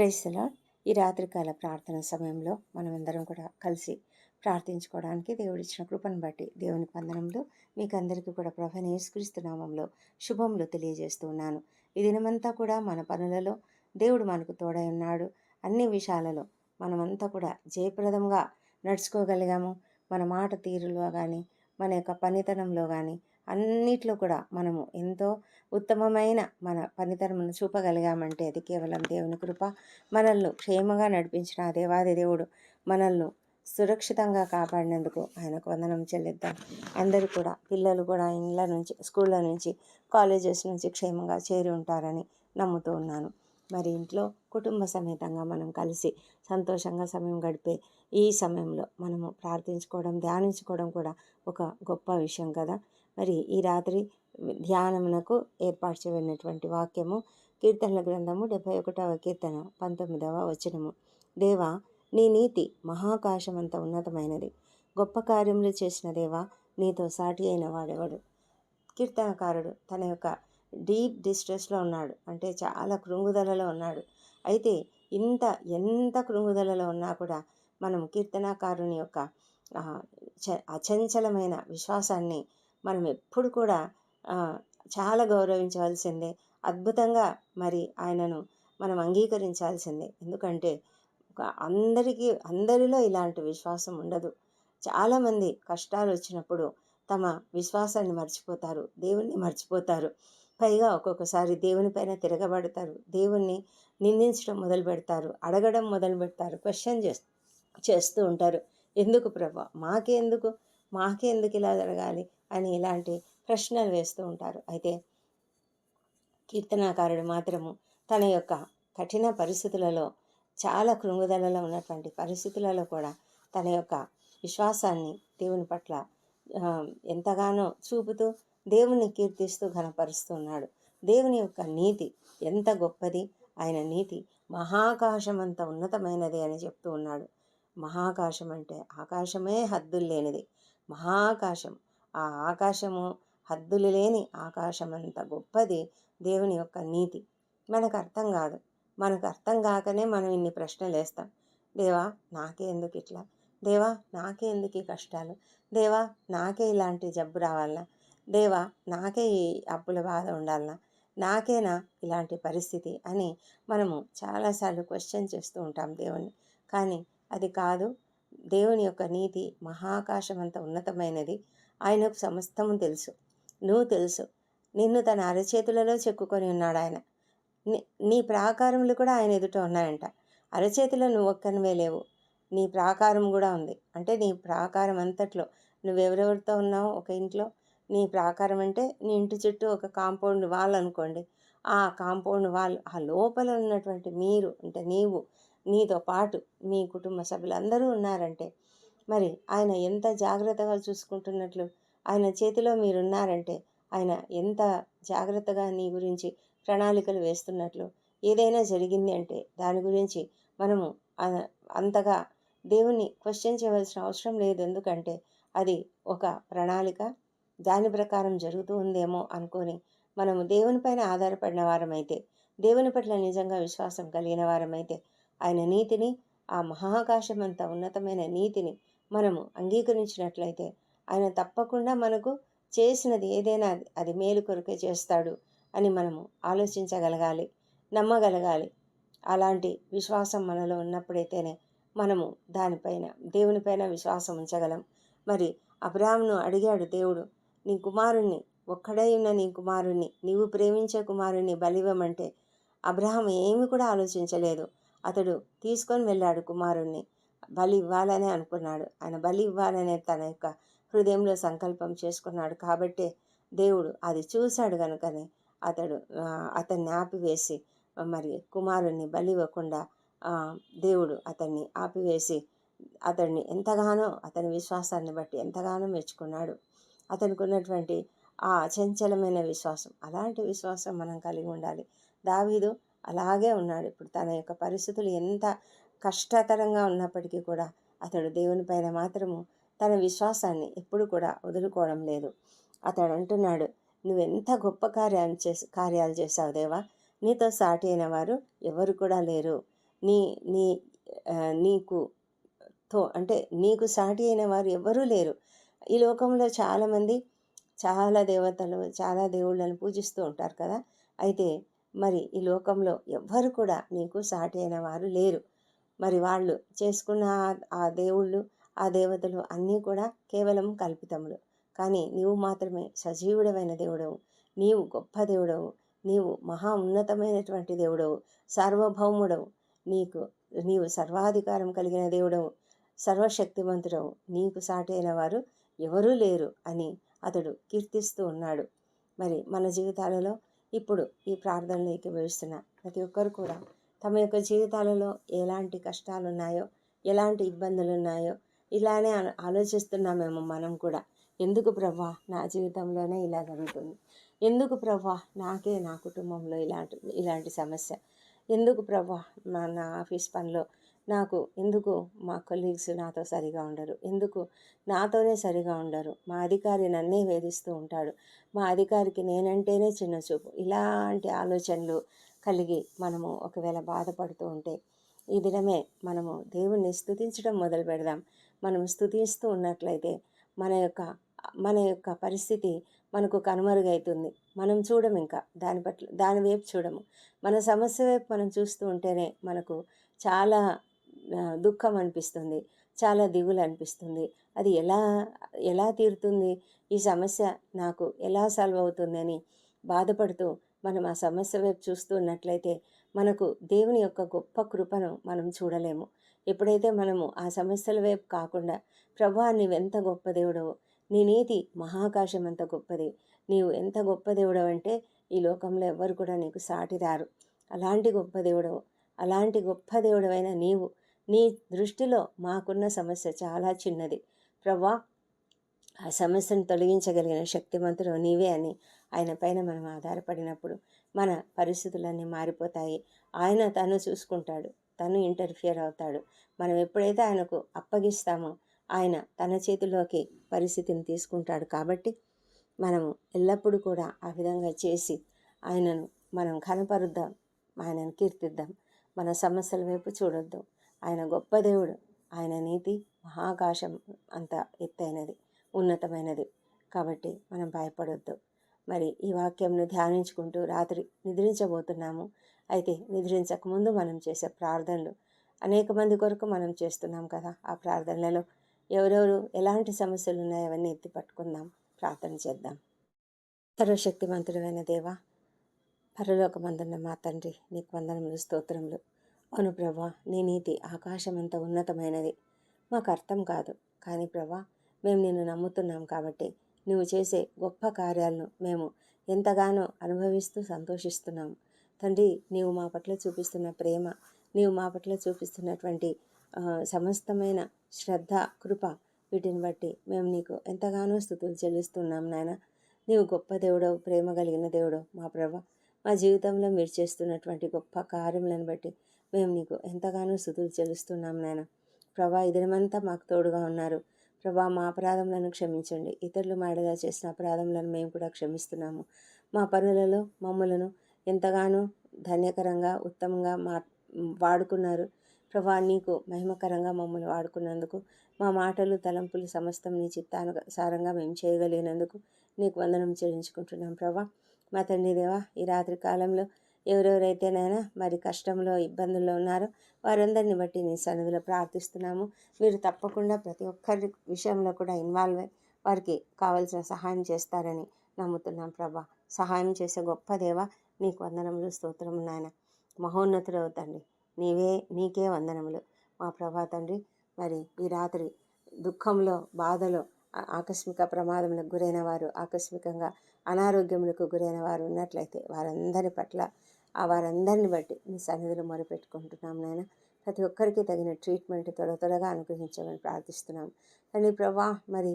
క్రైస్తల ఈ రాత్రికాల ప్రార్థన సమయంలో మనమందరం కూడా కలిసి ప్రార్థించుకోవడానికి దేవుడిచ్చిన కృపను బట్టి దేవుని వందనంలో మీకు అందరికీ కూడా ప్రభు యేసుక్రీస్తు నామంలో శుభములు తెలియజేస్తూ ఉన్నాను. ఈ దినమంతా కూడా మన పనులలో దేవుడు మనకు తోడై ఉన్నాడు. అన్ని విషయాలలో మనమంతా కూడా జయప్రదంగా నడుచుకోగలిగాము. మన మాట తీరులో కానీ మన యొక్క పనితనంలో కానీ అన్నిట్లో కూడా మనము ఎంతో ఉత్తమమైన మన పనితనమును చూపగలిగామంటే అది కేవలం దేవుని కృప. మనల్ని క్షేమంగా నడిపించిన ఆ దేవాది దేవుడు మనల్ని సురక్షితంగా కాపాడినందుకు ఆయనకు వందనం చెల్లిద్దాం. అందరూ కూడా పిల్లలు కూడా ఇండ్ల నుంచి స్కూళ్ళ నుంచి కాలేజెస్ నుంచి క్షేమంగా చేరి ఉంటారని నమ్ముతూ ఉన్నాను. మరి ఇంట్లో కుటుంబ సమేతంగా మనం కలిసి సంతోషంగా సమయం గడిపే ఈ సమయంలో మనము ప్రార్థించుకోవడం ధ్యానించుకోవడం కూడా ఒక గొప్ప విషయం కదా. మరి ఈ రాత్రి ధ్యానమునకు ఏర్పాటు చేయబడినటువంటి వాక్యము కీర్తనల గ్రంథము డెబ్బై ఒకటవ కీర్తన పంతొమ్మిదవ వచనము. దేవా నీ నీతి మహాకాశమంత ఉన్నతమైనది. గొప్ప కార్యములు చేసిన దేవా నీతో సాటి అయిన వాడెవడు? కీర్తనకారుడు తన యొక్క డీప్ డిస్ట్రెస్లో ఉన్నాడు. అంటే చాలా కృంగుదలలో ఉన్నాడు. అయితే ఇంత ఎంత కృంగుదలలో ఉన్నా కూడా మనం కీర్తనాకారుని యొక్క అచంచలమైన విశ్వాసాన్ని మనం ఎప్పుడు కూడా చాలా గౌరవించవలసిందే. అద్భుతంగా మరి ఆయనను మనం అంగీకరించాల్సిందే. ఎందుకంటే అందరికీ అందరిలో ఇలాంటి విశ్వాసం ఉండదు. చాలామంది కష్టాలు వచ్చినప్పుడు తమ విశ్వాసాన్ని మర్చిపోతారు దేవుణ్ణి మర్చిపోతారు. పైగా ఒక్కొక్కసారి దేవుని పైన తిరగబడతారు. దేవుణ్ణి నిందించడం మొదలు పెడతారు అడగడం మొదలు పెడతారు క్వశ్చన్ చేస్తూ ఉంటారు. ఎందుకు ప్రభా? మాకే ఎందుకు మాకే ఎందుకు ఇలా జరగాలి అని ఇలాంటి ప్రశ్నలు వేస్తూ ఉంటారు. అయితే కీర్తనాకారుడు మాత్రము తన యొక్క కఠిన పరిస్థితులలో చాలా కృంగుదలలో ఉన్నటువంటి పరిస్థితులలో కూడా తన యొక్క విశ్వాసాన్ని దేవుని పట్ల ఎంతగానో చూపుతూ దేవుని కీర్తిస్తూ ఘనపరుస్తున్నాడు. దేవుని యొక్క నీతి ఎంత గొప్పది? ఆయన నీతి మహాకాశమంత ఉన్నతమైనది అని చెప్తూ ఉన్నాడు. మహాకాశం అంటే ఆకాశమే హద్దులు లేనిది. మహాకాశం ఆ ఆకాశము హద్దులు లేని ఆకాశం అంత గొప్పది దేవుని యొక్క నీతి. మనకు అర్థం కాదు. మనకు అర్థం కాకనే మనం ఇన్ని ప్రశ్నలు వేస్తాం. దేవా నాకే ఎందుకు ఇట్లా? దేవా నాకే ఎందుకు ఈ కష్టాలు? దేవా నాకే ఇలాంటి జబ్బు రావాలనా? దేవా నాకే ఈ అప్పుల బాధ ఉండాలనా? నాకేనా ఇలాంటి పరిస్థితి అని మనము చాలాసార్లు క్వశ్చన్ చేస్తూ ఉంటాం దేవుణ్ణి. కానీ అది కాదు. దేవుని యొక్క నీతి మహాకాశమంత ఉన్నతమైనది. ఆయనకు సమస్తము తెలుసు. నువ్వు తెలుసు. నిన్ను తన అరచేతులలో చెక్కుకొని ఉన్నాడు ఆయన. నీ ప్రాకారములు కూడా ఆయన ఎదుట ఉన్నాయంట. అరచేతిలో నువ్వు ఒక్కనివే లేవు. నీ ప్రాకారం కూడా ఉంది. అంటే నీ ప్రాకారం అంతట్లో నువ్వెవరెవరితో ఉన్నావు ఒక ఇంట్లో? నీ ప్రాకారం అంటే నీ ఇంటి చుట్టూ ఒక కాంపౌండ్ వాల్ అనుకోండి. ఆ కాంపౌండ్ వాల్ ఆ లోపల ఉన్నటువంటి మీరు అంటే నీవు నీతో పాటు మీ కుటుంబ సభ్యులందరూ ఉన్నారంటే మరి ఆయన ఎంత జాగ్రత్తగా చూసుకుంటున్నట్లు? ఆయన చేతిలో మీరున్నారంటే ఆయన ఎంత జాగ్రత్తగా నీ గురించి ప్రణాళికలు వేస్తున్నట్లు? ఏదైనా జరిగింది అంటే దాని గురించి మనము అంతగా దేవుణ్ణి క్వశ్చన్ చేయవలసిన అవసరం లేదు. ఎందుకంటే అది ఒక ప్రణాళిక. దాని ప్రకారం జరుగుతూ ఉందేమో అనుకొని మనము దేవునిపైన ఆధారపడిన వారమైతే దేవుని పట్ల నిజంగా విశ్వాసం కలిగిన వారమైతే ఆయన నీతిని ఆ మహాకాశమంత ఉన్నతమైన నీతిని మనము అంగీకరించినట్లయితే ఆయన తప్పకుండా మనకు చేసినది ఏదైనా అది మేలు కొరకే చేస్తాడు అని మనము ఆలోచించగలగాలి నమ్మగలగాలి. అలాంటి విశ్వాసం మనలో ఉన్నప్పుడైతేనే మనము దానిపైన దేవునిపైన విశ్వాసం ఉంచగలం. మరి అబ్రాహ్మను అడిగాడు దేవుడు నీ కుమారుణ్ణి ఒక్కడై ఉన్న నీ కుమారుణ్ణి నీవు ప్రేమించే కుమారుణ్ణి బలివ్వమంటే అబ్రహం ఏమి కూడా ఆలోచించలేదు. అతడు తీసుకొని వెళ్ళాడు కుమారుణ్ణి. బలి ఇవ్వాలని అనుకున్నాడు. ఆయన బలి ఇవ్వాలనే తన యొక్క హృదయంలో సంకల్పం చేసుకున్నాడు. కాబట్టే దేవుడు అది చూశాడు కనుకనే అతడు అతన్ని ఆపివేసి మరి కుమారుణ్ణి బలి ఇవ్వకుండా దేవుడు అతన్ని ఆపివేసి అతన్ని ఎంతగానో అతని విశ్వాసాన్ని బట్టి ఎంతగానో మెచ్చుకున్నాడు. అతనికి ఉన్నటువంటి ఆ చంచలమైన విశ్వాసం అలాంటి విశ్వాసం మనం కలిగి ఉండాలి. దావీదు అలాగే ఉన్నాడు. ఇప్పుడు తన యొక్క పరిస్థితులు ఎంత కష్టతరంగా ఉన్నప్పటికీ కూడా అతడు దేవుని పైన మాత్రము తన విశ్వాసాన్ని ఎప్పుడు కూడా వదులుకోవడం లేదు. అతడు అంటున్నాడు నువ్వెంత గొప్ప కార్యాలు చేసి కార్యాలు చేసావు దేవా? నీతో సాటి అయిన వారు ఎవరు కూడా లేరు. నీ నీ నీకు తో అంటే నీకు సాటి అయిన వారు ఎవ్వరూ లేరు. ఈ లోకంలో చాలామంది చాలా దేవతలు చాలా దేవుళ్ళని పూజిస్తూ ఉంటారు కదా. అయితే మరి ఈ లోకంలో ఎవ్వరు కూడా నీకు సాటి అయిన వారు లేరు. మరి వాళ్ళు చేసుకున్న ఆ- దేవుళ్ళు ఆ దేవతలు అన్నీ కూడా కేవలం కల్పితములు. కానీ నీవు మాత్రమే సజీవుడమైన దేవుడవు. నీవు గొప్ప దేవుడవు. నీవు మహా ఉన్నతమైనటువంటి దేవుడవు. సార్వభౌముడవు. నీకు నీవు సర్వాధికారం కలిగిన దేవుడవు. సర్వశక్తివంతుడవు నీకు సాటైన వారు ఎవరూ లేరు అని అతడు కీర్తిస్తూ ఉన్నాడు. మరి మన జీవితాలలో ఇప్పుడు ఈ ప్రార్థనలోకి వేస్తున్న ప్రతి ఒక్కరు కూడా తమ యొక్క జీవితాలలో ఎలాంటి కష్టాలు ఉన్నాయో ఎలాంటి ఇబ్బందులు ఉన్నాయో ఇలానే ఆలోచిస్తున్నామేమో మనం కూడా. ఎందుకు ప్రభా నా జీవితంలోనే ఇలా జరుగుతుంది? ఎందుకు ప్రభా నాకే నా కుటుంబంలో ఇలాంటి ఇలాంటి సమస్య? ఎందుకు ప్రభా నా నా ఆఫీస్ పనిలో నాకు ఎందుకు మా కొలీగ్స్ నాతో సరిగా ఉండరు? ఎందుకు నాతోనే సరిగా ఉండరు? మా అధికారి నన్నే వేధిస్తూ ఉంటాడు. మా అధికారికి నేనంటేనే చిన్న చూపు ఇలాంటి ఆలోచనలు కలిగి మనము ఒకవేళ బాధపడుతూ ఉంటే ఈ దినమే మనము దేవుణ్ణి స్థుతించడం మొదలు పెడదాం. మనం స్థుతిస్తూ ఉన్నట్లయితే మన యొక్క మన యొక్క పరిస్థితి మనకు కనుమరుగైతుంది. మనం చూడము ఇంకా దాని పట్ల దాని వైపు చూడము. మన సమస్య వైపు మనం చూస్తూ ఉంటేనే మనకు చాలా దుఃఖం అనిపిస్తుంది చాలా దిగులు అనిపిస్తుంది. అది ఎలా ఎలా తీరుతుంది? ఈ సమస్య నాకు ఎలా సాల్వ్ అవుతుంది అని బాధపడుతూ మనం ఆ సమస్య వైపు చూస్తూ ఉన్నట్లయితే మనకు దేవుని యొక్క గొప్ప కృపను మనం చూడలేము. ఎప్పుడైతే మనము ఆ సమస్యల వైపు కాకుండా ప్రభా నీవెంత గొప్ప దేవుడవు నీ నీతి మహాకాశం అంత గొప్పది నీవు ఎంత గొప్ప దేవుడవు అంటే ఈ లోకంలో ఎవ్వరు కూడా నీకు సాటిరారు అలాంటి గొప్ప దేవుడవు అలాంటి గొప్ప దేవుడవైన నీవు నీ దృష్టిలో మాకున్న సమస్య చాలా చిన్నది. ప్రభా ఆ సమస్యను తొలగించగలిగిన శక్తివంతుడు నీవే అని ఆయన పైన మనం ఆధారపడినప్పుడు మన పరిస్థితులన్నీ మారిపోతాయి. ఆయన తను చూసుకుంటాడు. తను ఇంటర్ఫియర్ అవుతాడు. మనం ఎప్పుడైతే ఆయనకు అప్పగిస్తామో ఆయన తన చేతిలోకి పరిస్థితిని తీసుకుంటాడు కాబట్టి మనము ఎల్లప్పుడూ కూడా ఆ విధంగా చేసి ఆయనను మనం కనపరుద్దాం ఆయనను కీర్తిద్దాం. మన సమస్యల వైపు చూడొద్దు. ఆయన గొప్ప దేవుడు. ఆయన నీతి మహాకాశం అంత ఎత్తైనది ఉన్నతమైనది. కాబట్టి మనం భయపడొద్దు. మరి ఈ వాక్యంను ధ్యానించుకుంటూ రాత్రి నిద్రించబోతున్నాము. అయితే నిద్రించక ముందు మనం చేసే ప్రార్థనలు. అనేక మంది కొరకు మనం చేస్తున్నాం కదా ఆ ప్రార్థనలలో. ఎవరెవరు ఎలాంటి సమస్యలు ఉన్నాయో అవన్నీ ఎత్తి పట్టుకుందాం. ప్రార్థన చేద్దాం. సర్వశక్తివంతుడైన దేవా పరలోకమందున్న మా తండ్రి నీకు వందనములు స్తోత్రములు. అవును ప్రభా నీ నీతి ఆకాశమంత ఉన్నతమైనది. మాకు అర్థం కాదు. కానీ ప్రభా మేము నిన్ను నమ్ముతున్నాం కాబట్టి నువ్వు చేసే గొప్ప కార్యాలను మేము ఎంతగానో అనుభవిస్తూ సంతోషిస్తున్నాము. తండ్రి నీవు మా పట్ల చూపిస్తున్న ప్రేమ నీవు మా పట్ల చూపిస్తున్నటువంటి సమస్తమైన శ్రద్ధ కృప వీటిని బట్టి మేము నీకు ఎంతగానో స్థుతులు చెల్లిస్తున్నాం నాయన. నీవు గొప్ప దేవుడో ప్రేమ కలిగిన దేవుడో మా ప్రభ. మా జీవితంలో మీరు చేస్తున్నటువంటి గొప్ప కార్యములను బట్టి మేము నీకు ఎంతగానో స్థుతులు చెల్లిస్తున్నాం నాయన. ప్రభా ఇదనమంతా మాకు తోడుగా ఉన్నారు. ప్రభా మా అపరాధములను క్షమించండి. ఇతరులు మాడగా చేసిన అపరాధములను మేము కూడా క్షమిస్తున్నాము. మా పనులలో మమ్మలను ఎంతగానో ధన్యకరంగా ఉత్తమంగా మా వాడుకున్నారు. ప్రభా నీకు మహిమకరంగా మమ్మల్ని వాడుకున్నందుకు మా మాటలు తలంపులు సమస్తం నీ చిత్తానుసారంగా మేము చేయగలిగినందుకు నీకు వందనం చెల్లించుకుంటున్నాం. ప్రభా మా తండ్రి దేవా ఈ రాత్రి కాలంలో ఎవరెవరైతేనైనా మరి కష్టంలో ఇబ్బందుల్లో ఉన్నారో వారందరిని బట్టి నీ సన్నిధిలో ప్రార్థిస్తున్నాము. మీరు తప్పకుండా ప్రతి ఒక్కరి విషయంలో కూడా ఇన్వాల్వ్ అయ్యి వారికి కావాల్సిన సహాయం చేస్తారని నమ్ముతున్నాం ప్రభా. సహాయం చేసే గొప్ప దేవ నీకు వందనములు స్తోత్రము నాయన. మహోన్నతుడవు తండ్రి. నీవే నీకే వందనములు. మా ప్రభా తండ్రి మరి ఈ రాత్రి దుఃఖంలో బాధలో ఆకస్మిక ప్రమాదములకు గురైన వారు ఆకస్మికంగా అనారోగ్యములకు గురైన వారు ఉన్నట్లయితే వారందరి పట్ల ఆ వారందరిని బట్టి మీ సన్నిధిలో మొరపెట్టుకుంటున్నాం నాయన. ప్రతి ఒక్కరికి తగిన ట్రీట్మెంట్ త్వర త్వరగా అనుగ్రహించమని ప్రార్థిస్తున్నాం. కానీ ప్రభా మరి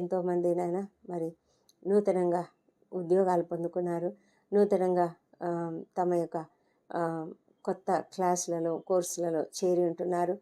ఎంతోమంది నాయన మరి నూతనంగా ఉద్యోగాలు పొందుకున్నారు. నూతనంగా తమ యొక్క కొత్త క్లాసులలో కోర్సులలో చేరి ఉంటున్నారు.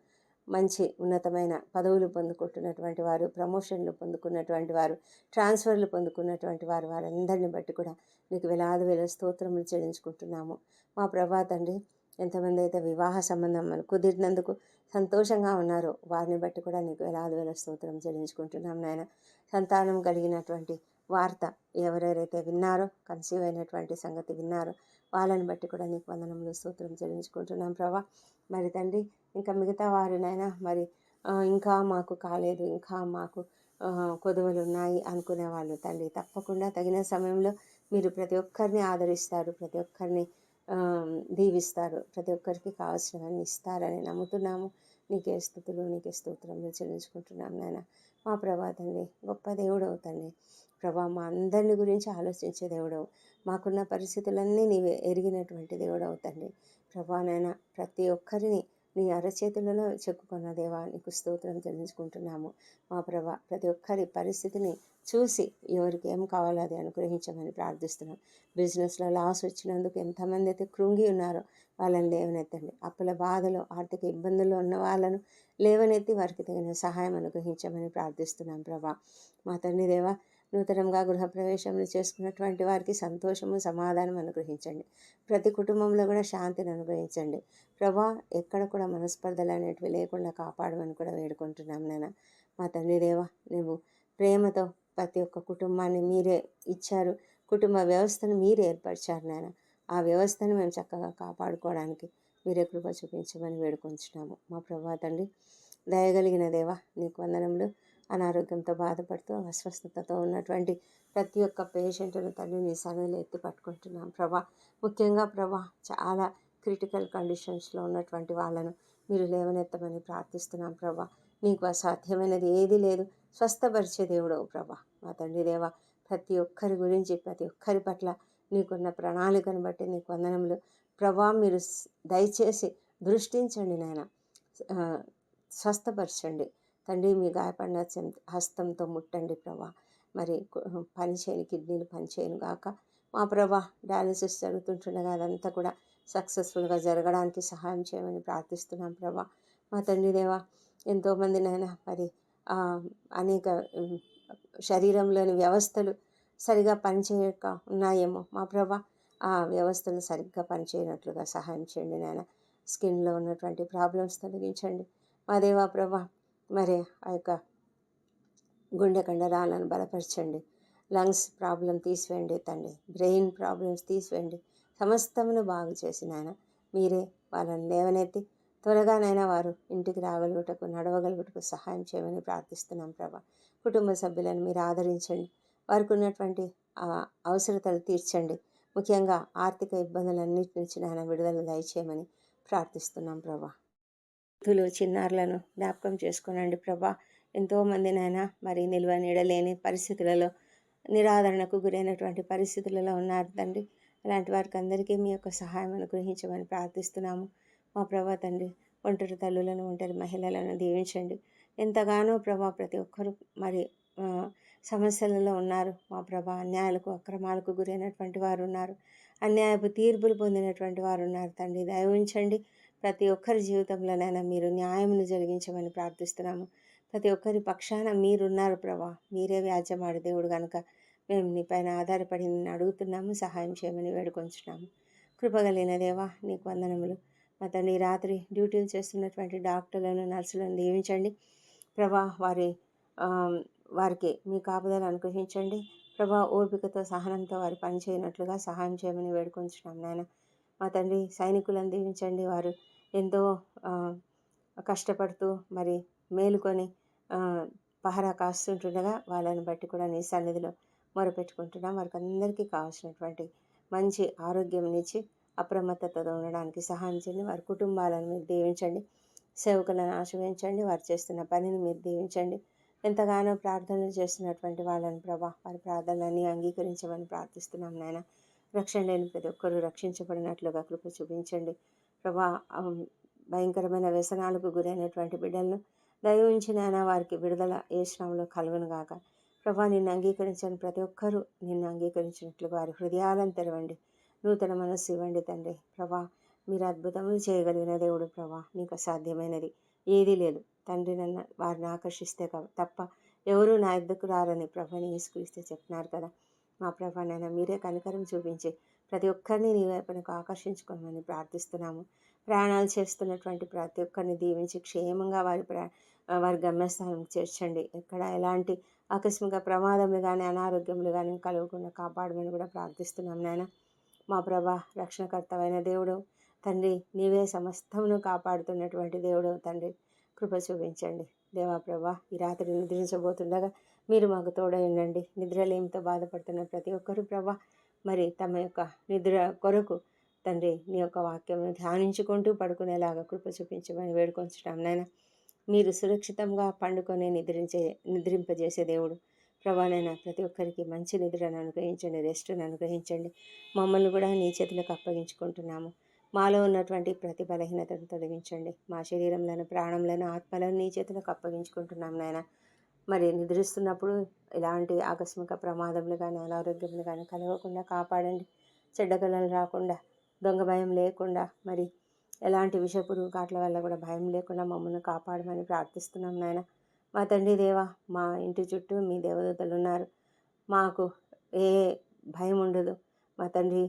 మంచి ఉన్నతమైన పదవులు పొందుకుంటున్నటువంటి వారు ప్రమోషన్లు పొందుకున్నటువంటి వారు ట్రాన్స్ఫర్లు పొందుకున్నటువంటి వారు వారందరిని బట్టి కూడా నీకు వేలాది వేల స్తోత్రములు చెల్లించుకుంటున్నాము. మా ప్రభా తండ్రి ఎంతమంది అయితే వివాహ సంబంధం కుదిరినందుకు సంతోషంగా ఉన్నారో వారిని బట్టి కూడా నీకు వేలాది వేల స్తోత్రం చెల్లించుకుంటున్నాం నాయన. సంతానం కలిగినటువంటి వార్త ఎవరెవరైతే విన్నారో కన్సీవ్ అయినటువంటి సంగతి విన్నారో వాళ్ళని బట్టి కూడా నీకు వందనములు స్తోత్రం చెల్లించుకుంటున్నాం ప్రభా. మరి తండ్రి ఇంకా మిగతా వారినైనా మరి ఇంకా మాకు కాలేదు ఇంకా మాకు కొదవలు కొదువలు ఉన్నాయి అనుకునే వాళ్ళు తండ్రి. తప్పకుండా తగిన సమయంలో మీరు ప్రతి ఒక్కరిని ఆదరిస్తారు ప్రతి ఒక్కరిని దీవిస్తారు ప్రతి ఒక్కరికి కావాల్సినవన్నీ ఇస్తారని నమ్ముతున్నాము. నీకే స్థుతులు నీకే స్తోత్రములు చెల్లించుకుంటున్నాం నాయన. మా ప్రభా తండ్రి గొప్ప దేవుడు తండ్రి. ప్రభా మా అందరిని గురించి ఆలోచించే దేవుడవు. మాకున్న పరిస్థితులన్నీ నీవే ఎరిగినటువంటి దేవుడవు తండ్రి. ప్రభా నాయన ప్రతి ఒక్కరిని నీ అరచేతులలో చెక్కుకున్న దేవా నీకు స్తోత్రం చెల్లించుకుంటున్నాము. మా ప్రభ ప్రతి ఒక్కరి పరిస్థితిని చూసి ఎవరికి ఏం కావాలో అది అనుగ్రహించమని ప్రార్థిస్తున్నాం. బిజినెస్లో లాస్ వచ్చినందుకు ఎంతమంది అయితే కృంగి ఉన్నారో వాళ్ళని లేవనెత్తండి. అప్పుల బాధలు ఆర్థిక ఇబ్బందుల్లో ఉన్న వాళ్ళను లేవనెత్తి వారికి తగిన సహాయం అనుగ్రహించమని ప్రార్థిస్తున్నాం ప్రభా. మా తండ్రి దేవా నూతనంగా గృహప్రవేశంలో చేసుకున్నటువంటి వారికి సంతోషము సమాధానం అనుగ్రహించండి. ప్రతి కుటుంబంలో కూడా శాంతిని అనుగ్రహించండి. ప్రభా ఎక్కడ కూడా మనస్పర్ధలు అనేటివి లేకుండా కాపాడమని కూడా వేడుకుంటున్నాం నాన్న. మా తండ్రి దేవా నువ్వు ప్రేమతో ప్రతి ఒక్క కుటుంబాన్ని మీరే ఇచ్చారు. కుటుంబ వ్యవస్థను మీరే ఏర్పరిచారు నాన్న. ఆ వ్యవస్థను మేము చక్కగా కాపాడుకోవడానికి మీరే కృప చూపించమని వేడుకొంచున్నాము. మా ప్రభా తండ్రి దయగలిగిన దేవా నీకు వందనములు. అనారోగ్యంతో బాధపడుతూ అస్వస్థతతో ఉన్నటువంటి ప్రతి ఒక్క పేషెంట్ను తల్లి నీ సన్నిధిలో ఎత్తి పట్టుకుంటున్నాం. ప్రభా ముఖ్యంగా ప్రభా చాలా క్రిటికల్ కండిషన్స్లో ఉన్నటువంటి వాళ్ళను మీరు లేవనెత్తమని ప్రార్థిస్తున్నాం ప్రభా. నీకు అసాధ్యమైనది ఏది లేదు. స్వస్థపరిచే దేవుడు ప్రభా. మా తండ్రి దేవా ప్రతి ఒక్కరి గురించి ప్రతి ఒక్కరి పట్ల నీకున్న ప్రణాళికను బట్టి నీకు వందనములు. ప్రభా మీరు దయచేసి దృష్టించండి నాయన. స్వస్థపరచండి. తండ్రి మీ గాయపడిన హస్తంతో ముట్టండి ప్రభా. మరి పనిచేయని కిడ్నీలు పనిచేయను గాక. మా ప్రభా డయాలసిస్ జరుగుతుంటుండగా అదంతా కూడా సక్సెస్ఫుల్గా జరగడానికి సహాయం చేయమని ప్రార్థిస్తున్నాం ప్రభా. మా తండ్రి దేవా ఎంతోమంది నాయన మరి అనేక శరీరంలోని వ్యవస్థలు సరిగా పనిచేయక ఉన్నాయేమో. మా ప్రభా ఆ వ్యవస్థలు సరిగ్గా పనిచేయనట్లుగా సహాయం చేయండి నాయన. స్కిన్లో ఉన్నటువంటి ప్రాబ్లమ్స్ తొలగించండి. మా దేవా ప్రభా మరి ఆ యొక్క గుండె కండరాలను బలపరచండి. లంగ్స్ ప్రాబ్లం తీసివేయండి తండ్రి. బ్రెయిన్ ప్రాబ్లమ్స్ తీసివేయండి. సమస్తమును బాగు చేసి నాయన మీరే వాళ్ళని లేవనెత్తి త్వరగానైనా వారు ఇంటికి రాగలుగుటకు నడవగలుగుటకు సహాయం చేయమని ప్రార్థిస్తున్నాం ప్రభా. కుటుంబ సభ్యులను మీరు ఆదరించండి. వారికి ఉన్నటువంటి అవసరతలు తీర్చండి. ముఖ్యంగా ఆర్థిక ఇబ్బందులన్నిటి నుంచి నాయన విడుదల దయచేయమని ప్రార్థిస్తున్నాం ప్రభా. వృద్ధులు చిన్నారులను జ్ఞాపకం చేసుకోనండి ప్రభా. ఎంతోమంది నాయన మరి నిల్వ నీడలేని పరిస్థితులలో నిరాదరణకు గురైనటువంటి పరిస్థితులలో ఉన్నారు తండ్రి. అలాంటి వారికి అందరికీ మీ యొక్క సహాయం అనుగ్రహించమని ప్రార్థిస్తున్నాము. మా ప్రభా తండ్రి ఒంటరి తల్లులను ఒంటరి మహిళలను దీవించండి. ఎంతగానో ప్రభా ప్రతి ఒక్కరు మరి సమస్యలలో ఉన్నారు. మా ప్రభా అన్యాయాలకు అక్రమాలకు గురైనటువంటి వారు ఉన్నారు. అన్యాయపు తీర్పులు పొందినటువంటి వారు ఉన్నారు తండ్రి. దయవించండి. ప్రతి ఒక్కరి జీవితంలోనైనా మీరు న్యాయమును జరిగించమని ప్రార్థిస్తున్నాము. ప్రతి ఒక్కరి పక్షాన మీరున్నారు ప్రభా. మీరే వ్యాజ్యమాడు దేవుడు కనుక మేము నీ పైన ఆధారపడి నిన్ను అడుగుతున్నాము సహాయం చేయమని వేడుకొంచున్నాము. కృపగలిగిన దేవా నీకు వందనములు. మా తండ్రి రాత్రి డ్యూటీలు చేస్తున్నటువంటి డాక్టర్లను నర్సులను దీవించండి ప్రభా వారి వారికి మీ కాపుదలు అనుగ్రహించండి. ప్రభా ఓపికతో సహనంతో వారి పని చేయనట్లుగా సహాయం చేయమని వేడుకొంచున్నాం నాయన. మా తండ్రి సైనికులను దీవించండి వారు ఎంతో కష్టపడుతూ మరి మేలుకొని పహరా కాస్తుంటుండగా వాళ్ళని బట్టి కూడా నీ సన్నిధిలో మొరపెట్టుకుంటున్నాం. వారికి అందరికీ కావాల్సినటువంటి మంచి ఆరోగ్యం ఇచ్చి అప్రమత్తతతో ఉండడానికి సహాయం చేయండి. వారి కుటుంబాలను మీరు దీవించండి. సేవకులను ఆశ్రయించండి వారు చేస్తున్న పనిని మీరు దీవించండి. ఎంతగానో ప్రార్థనలు చేస్తున్నటువంటి వాళ్ళని ప్రభా వారి ప్రార్థనలన్నీ అంగీకరించమని ప్రార్థిస్తున్నాం నాయన. రక్షణ లేని ప్రతి ఒక్కరూ రక్షించబడినట్లుగా కృప చూపించండి. ప్రభా భయంకరమైన వ్యసనాలకు గురైనటువంటి బిడ్డలను దయవించినైనా వారికి విడుదల ఏ శ్రమంలో కలుగును గాక. ప్రభా నిన్ను అంగీకరించని ప్రతి ఒక్కరూ నిన్ను అంగీకరించినట్లు వారి హృదయాలను తెరవండి. నూతన మనస్సు ఇవ్వండి తండ్రి. ప్రభా మీరు అద్భుతములు చేయగలిగిన దేవుడు ప్రభా నీకు అసాధ్యమైనది ఏదీ లేదు. తండ్రి నన్ను వారిని ఆకర్షిస్తే తప్ప ఎవరూ నా ఎద్దుకు రారని ప్రభాని ఇస్తే చెప్తున్నారు కదా. మా ప్రభా నాయన మీరే కనికరం చూపించి ప్రతి ఒక్కరిని నీ వైపునకు ఆకర్షించుకోమని ప్రార్థిస్తున్నాము. ప్రయాణాలు చేస్తున్నటువంటి ప్రతి ఒక్కరిని దీవించి క్షేమంగా వారి ప్ర వారి గమ్యస్థానం చేర్చండి. ఎక్కడ ఎలాంటి ఆకస్మిక ప్రమాదములు కానీ అనారోగ్యములు కానీ కలగకుండా కాపాడమని కూడా ప్రార్థిస్తున్నాం నాయన. మా ప్రభా రక్షణకర్తవైన దేవుడు తండ్రి నీవే సమస్తమును కాపాడుతున్నటువంటి దేవుడు తండ్రి కృప చూపించండి. దేవా ప్రభా ఈ రాత్రి నిద్రించబోతుండగా మీరు మాకు తోడై ఉండండి. నిద్రలేమితో బాధపడుతున్న ప్రతి ఒక్కరు ప్రభా మరి తమ యొక్క నిద్ర కొరకు తండ్రి నీ యొక్క వాక్యం ధ్యానించుకుంటూ పడుకునేలాగా కృప చూపించమని వేడుకొంచున్నాం నాయన. మీరు సురక్షితంగా పండుకొని నిద్రించే నిద్రింపజేసే దేవుడు. ప్రభానైనా ప్రతి ఒక్కరికి మంచి నిద్రను అనుగ్రహించండి రెస్ట్ను అనుగ్రహించండి. మమ్మల్ని కూడా నీ చేతులకు అప్పగించుకుంటున్నాము. మాలో ఉన్నటువంటి ప్రతి బలహీనతను తొలగించండి. మా శరీరంలోని ప్రాణంలోని ఆత్మలను నీ చేతులకు అప్పగించుకుంటున్నాం నాయన. మరి నిద్రిస్తున్నప్పుడు ఎలాంటి ఆకస్మిక ప్రమాదములు కానీ అనారోగ్యములు కానీ కలగకుండా కాపాడండి. చెడ్డగలను రాకుండా దొంగ భయం లేకుండా మరి ఎలాంటి విషపురుగు కాట్ల వల్ల కూడా భయం లేకుండా మమ్మల్ని కాపాడమని ప్రార్థిస్తున్నాం నాయన. మా తండ్రి దేవ మా ఇంటి చుట్టూ మీ దేవదూతలు ఉన్నారు. మాకు ఏ భయం ఉండదు. మా తండ్రి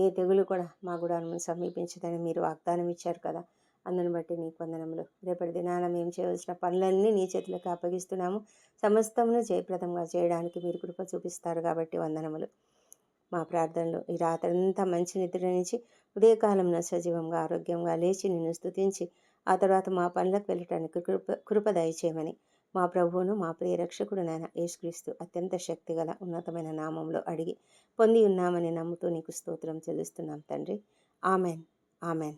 ఏ తెగులు కూడా మా గుడాన్ని సమీపించదని మీరు వాగ్దానం ఇచ్చారు కదా. అందుని బట్టి నీకు వందనములు. రేపటి దినాన మేము చేయవలసిన పనులన్నీ నీ చేతులకు అప్పగిస్తున్నాము. సమస్తమును జయప్రదంగా చేయడానికి మీరు కృప చూపిస్తారు కాబట్టి వందనములు. మా ప్రార్థనలు ఈ రాత్రంతా మంచి నిద్ర నుంచి ఉదయకాలంలో సజీవంగా ఆరోగ్యంగా లేచి నిన్ను స్థుతించి ఆ తర్వాత మా పనులకు వెళ్ళటానికి కృప కృప దయచేయమని మా ప్రభువును మా ప్రియ రక్షకుడు నాయన యేసుక్రీస్తు అత్యంత శక్తిగల ఉన్నతమైన నామంలో అడిగి పొంది ఉన్నామని నమ్ముతూ నీకు స్తోత్రం చెల్లిస్తున్నాం తండ్రి. ఆమెన్. ఆమెన్.